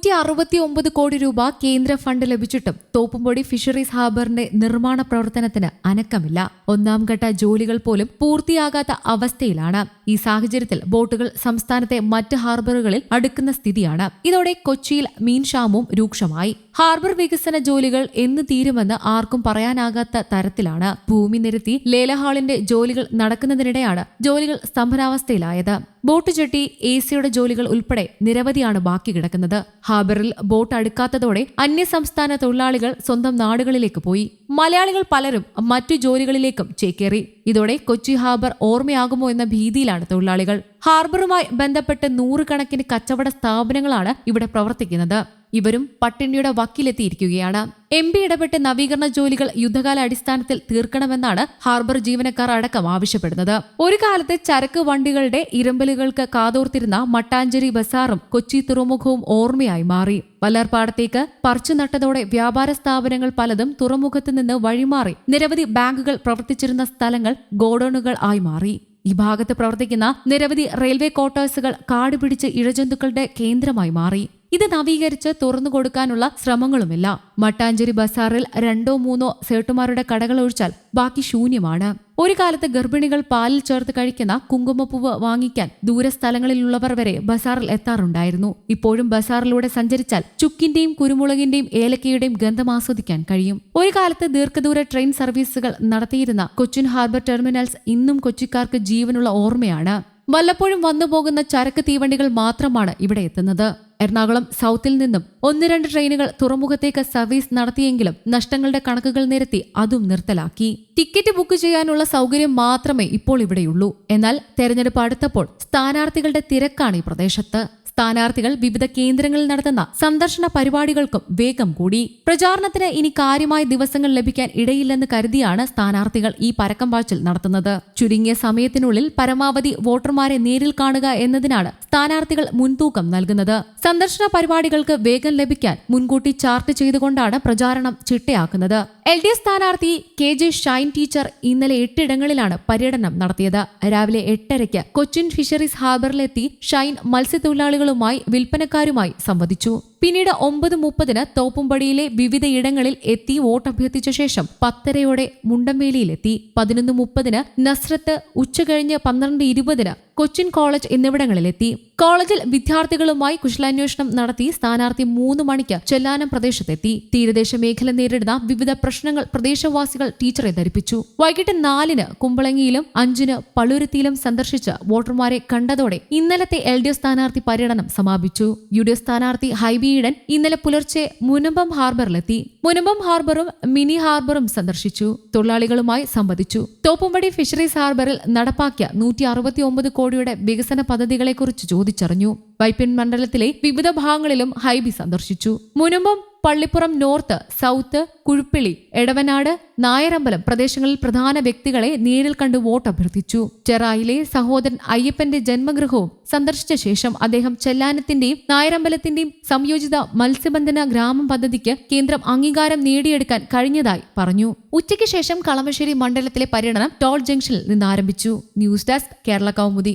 നൂറ്റി അറുപത്തി ഒമ്പത് കോടി രൂപ കേന്ദ്ര ഫണ്ട് ലഭിച്ചിട്ടും തോപ്പുംപൊടി ഫിഷറീസ് ഹാർബറിന്റെ നിർമ്മാണ പ്രവർത്തനത്തിന് അനക്കമില്ല. ഒന്നാം ഘട്ട ജോലികൾ പോലും പൂർത്തിയാകാത്ത അവസ്ഥയിലാണ്. ഈ സാഹചര്യത്തിൽ ബോട്ടുകൾ സംസ്ഥാനത്തെ മറ്റ് ഹാർബറുകളിൽ അടുക്കുന്ന സ്ഥിതിയാണ്. ഇതോടെ കൊച്ചിയിൽ മീൻക്ഷാമവും രൂക്ഷമായി. ഹാർബർ വികസന ജോലികൾ എന്ന് തീരുമെന്ന് ആർക്കും പറയാനാകാത്ത തരത്തിലാണ്. ഭൂമി നിരത്തി ലേലഹാളിന്റെ ജോലികൾ നടക്കുന്നതിനിടെയാണ് ജോലികൾ സ്തംഭനാവസ്ഥയിലായത്. ബോട്ട് ചെട്ടി എ സിയുടെ ജോലികൾ ഉൾപ്പെടെ നിരവധിയാണ് ബാക്കി കിടക്കുന്നത്. ഹാബറിൽ ബോട്ട് അടുക്കാത്തതോടെ അന്യസംസ്ഥാന തൊഴിലാളികൾ സ്വന്തം നാടുകളിലേക്ക് പോയി. മലയാളികൾ പലരും മറ്റു ജോലികളിലേക്കും ചേക്കേറി. ഇതോടെ കൊച്ചി ഹാർബർ ഓർമ്മയാകുമോ എന്ന ഭീതിയിലാണ് തൊഴിലാളികൾ. ഹാർബറുമായി ബന്ധപ്പെട്ട് നൂറുകണക്കിന് കച്ചവട സ്ഥാപനങ്ങളാണ് ഇവിടെ പ്രവർത്തിക്കുന്നത്. ഇവരും പട്ടിണിയുടെ വക്കിലെത്തിയിരിക്കുകയാണ്. എം പി ഇടപെട്ട് നവീകരണ ജോലികൾ യുദ്ധകാല അടിസ്ഥാനത്തിൽ തീർക്കണമെന്നാണ് ഹാർബർ ജീവനക്കാർ അടക്കം ആവശ്യപ്പെടുന്നത്. ഒരു കാലത്ത് ചരക്ക് വണ്ടികളുടെ ഇരമ്പലുകൾക്ക് കാതോർത്തിരുന്ന മട്ടാഞ്ചേരി ബസാറും കൊച്ചി തുറമുഖവും ഓർമ്മയായി മാറി. വല്ലാർപാടത്തേക്ക് പറിച്ചു നട്ടതോടെ വ്യാപാര സ്ഥാപനങ്ങൾ പലതും തുറമുഖത്ത് നിന്ന് വഴിമാറി. നിരവധി ബാങ്കുകൾ പ്രവർത്തിച്ചിരുന്ന സ്ഥലങ്ങൾ ഗോഡൌണുകൾ ആയി മാറി. ഈ ഭാഗത്ത് പ്രവർത്തിക്കുന്ന നിരവധി റെയിൽവേ ക്വാർട്ടേഴ്സുകൾ കാടുപിടിച്ച് ഇഴജന്തുക്കളുടെ കേന്ദ്രമായി മാറി. ഇത് നവീകരിച്ച് തുറന്നു കൊടുക്കാനുള്ള ശ്രമങ്ങളുമില്ല. മട്ടാഞ്ചേരി ബസാറിൽ രണ്ടോ മൂന്നോ സേട്ടുമാരുടെ കടകൾ ഒഴിച്ചാൽ ബാക്കി ശൂന്യമാണ്. ഒരു കാലത്ത് ഗർഭിണികൾ പാലിൽ ചേർത്ത് കഴിക്കുന്ന കുങ്കുമപ്പൂവ് വാങ്ങിക്കാൻ ദൂരസ്ഥലങ്ങളിലുള്ളവർ വരെ ബസാറിൽ എത്താറുണ്ടായിരുന്നു. ഇപ്പോഴും ബസാറിലൂടെ സഞ്ചരിച്ചാൽ ചുക്കിന്റെയും കുരുമുളകിന്റെയും ഏലക്കയുടെയും ഗന്ധം ആസ്വദിക്കാൻ കഴിയും. ഒരു കാലത്ത് ദീർഘദൂര ട്രെയിൻ സർവീസുകൾ നടത്തിയിരുന്ന കൊച്ചിൻ ഹാർബർ ടെർമിനൽസ് ഇന്നും കൊച്ചിക്കാർക്ക് ജീവനുള്ള ഓർമ്മയാണ്. വല്ലപ്പോഴും വന്നുപോകുന്ന ചരക്ക് തീവണ്ടികൾ മാത്രമാണ് ഇവിടെ എത്തുന്നത്. എറണാകുളം സൗത്തിൽ നിന്നും ഒന്ന് രണ്ട് ട്രെയിനുകൾ തുറമുഖത്തേക്ക് സർവീസ് നടത്തിയെങ്കിലും നഷ്ടങ്ങളുടെ കണക്കുകൾ നിരത്തി അതും നിർത്തലാക്കി. ടിക്കറ്റ് ബുക്ക് ചെയ്യാനുള്ള സൗകര്യം മാത്രമേ ഇപ്പോൾ ഇവിടെയുള്ളൂ. എന്നാൽ തെരഞ്ഞെടുപ്പ് അടുത്തപ്പോൾ സ്ഥാനാർത്ഥികളുടെ തിരക്കാണ് ഈ പ്രദേശത്ത്. സ്ഥാനാർത്ഥികൾ വിവിധ കേന്ദ്രങ്ങളിൽ നടത്തുന്ന സന്ദർശന പരിപാടികൾക്കും വേഗം കൂടി. പ്രചാരണത്തിന് ഇനി കാര്യമായ ദിവസങ്ങൾ ലഭിക്കാൻ ഇടയില്ലെന്ന് കരുതിയാണ് സ്ഥാനാർത്ഥികൾ ഈ പരക്കം പാച്ചിൽ നടത്തുന്നത്. ചുരുങ്ങിയ സമയത്തിനുള്ളിൽ പരമാവധി വോട്ടർമാരെ നേരിൽ കാണുക എന്നതിനാണ് സ്ഥാനാർത്ഥികൾ മുൻതൂക്കം നൽകുന്നത്. സന്ദർശന പരിപാടികൾക്ക് വേഗം ലഭിക്കാൻ മുൻകൂട്ടി ചാർട്ട് ചെയ്തുകൊണ്ടാണ് പ്രചാരണം ചിട്ടയാക്കുന്നത്. എൽ ഡി എഫ് സ്ഥാനാർത്ഥി കെ ജെ ഷൈൻ ടീച്ചർ ഇന്നലെ എട്ടിടങ്ങളിലാണ് പര്യടനം നടത്തിയത്. രാവിലെ എട്ടരയ്ക്ക് കൊച്ചിൻ ഫിഷറീസ് ഹാർബറിലെത്തി ഷൈൻ മത്സ്യത്തൊഴിലാളികളുമായി വിൽപ്പനക്കാരുമായി സംവദിച്ചു പിന്നീട് ഒമ്പത് മുപ്പതിന് തോപ്പുംപടിയിലെ വിവിധയിടങ്ങളിൽ എത്തി വോട്ടഭ്യർത്ഥിച്ച ശേഷം പത്തരയോടെ മുണ്ടംവേലിയിലെത്തി പതിനൊന്ന് മുപ്പതിന് നസ്രത്ത് ഉച്ചകഴിഞ്ഞ് പന്ത്രണ്ട് ഇരുപതിന് കൊച്ചിൻ കോളേജ് എന്നിവിടങ്ങളിലെത്തി. കോളേജിൽ വിദ്യാർത്ഥികളുമായി കുശലാന്വേഷണം നടത്തി സ്ഥാനാർത്ഥി മൂന്ന് മണിക്ക് ചെല്ലാനം പ്രദേശത്തെത്തി. തീരദേശ മേഖല നേരിടുന്ന വിവിധ പ്രശ്നങ്ങൾ പ്രദേശവാസികൾ ടീച്ചറെ ധരിപ്പിച്ചു. വൈകിട്ട് നാലിന് കുമ്പളങ്ങിയിലും അഞ്ചിന് പളുരുത്തിയിലും സന്ദർശിച്ച് വോട്ടർമാരെ കണ്ടതോടെ ഇന്നലത്തെ എൽ ഡി എഫ് സ്ഥാനാർത്ഥി പര്യടനം സമാപിച്ചു. യു ഡി എഫ് സ്ഥാനാർത്ഥി ഹൈബി ഈഡൻ ഇന്നലെ പുലർച്ചെ മുനമ്പം ഹാർബറിലെത്തി. മുനമ്പം ഹാർബറും മിനി ഹാർബറും സന്ദർശിച്ചു. തൊഴിലാളികളുമായി സംവദിച്ചു. തോപ്പുംപടി ഫിഷറീസ് ഹാർബറിൽ നടപ്പാക്കിയ നൂറ്റി അറുപത്തിയൊമ്പത് കോടിയുടെ വികസന പദ്ധതികളെക്കുറിച്ച് ചോദിച്ചറിഞ്ഞു. വൈപ്പിൻ മണ്ഡലത്തിലെ വിവിധ ഭാഗങ്ങളിലും ഹൈബി സന്ദർശിച്ചു. മുനമ്പം പള്ളിപ്പുറം നോർത്ത് സൗത്ത് കുഴുപ്പിളി എടവനാട് നായരമ്പലം പ്രദേശങ്ങളിൽ പ്രധാന വ്യക്തികളെ നേരിൽ കണ്ട് വോട്ട് അഭ്യർത്ഥിച്ചു ചെറായിലെ സഹോദരൻ അയ്യപ്പന്റെ ജന്മഗൃഹവും സന്ദർശിച്ച ശേഷം അദ്ദേഹം ചെല്ലാനത്തിന്റെയും നായരമ്പലത്തിന്റെയും സംയോജിത മത്സ്യബന്ധന ഗ്രാമം പദ്ധതിക്ക് കേന്ദ്രം അംഗീകാരം നേടിയെടുക്കാൻ കഴിഞ്ഞതായി പറഞ്ഞു. ഉച്ചയ്ക്ക് ശേഷം കളമശ്ശേരി മണ്ഡലത്തിലെ പര്യടനം ടോൾ ജംഗ്ഷനിൽ നിന്ന് ആരംഭിച്ചു. News desk Kerala Kaumudi.